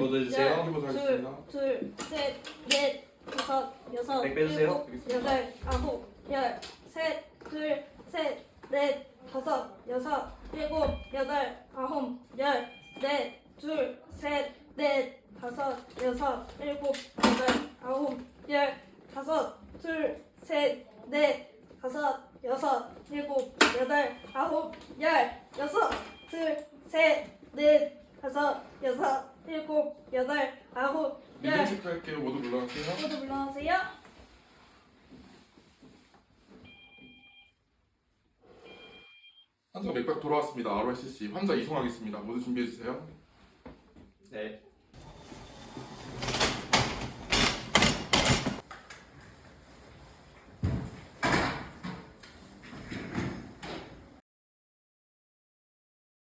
백 모두 해주세요. 열, 모두 둘, 셋, 넷, 다섯, 여섯, 백 빼주세요. 일곱, 여덟, 아홉, 열, 셋, 둘, 셋, 넷, 다섯, 여섯, 일곱, 여덟, 아홉, 열, 넷, 둘, 셋, 넷, 다섯, 여섯, 일곱, 여덟, 아홉, 열, 다섯, 둘, 셋, 넷, 다섯, 여섯, 일곱, 여덟, 아홉, 열, 여섯, 둘, 셋, 넷, 다섯, 여섯, 일곱, 여덟, 아홉, 열. 리듬 체크할게요. 모두 물러가세요. 모두 물러나세요. 환자 맥박 돌아왔습니다. ROSC 환자 이송하겠습니다. 모두 준비해 주세요. 네.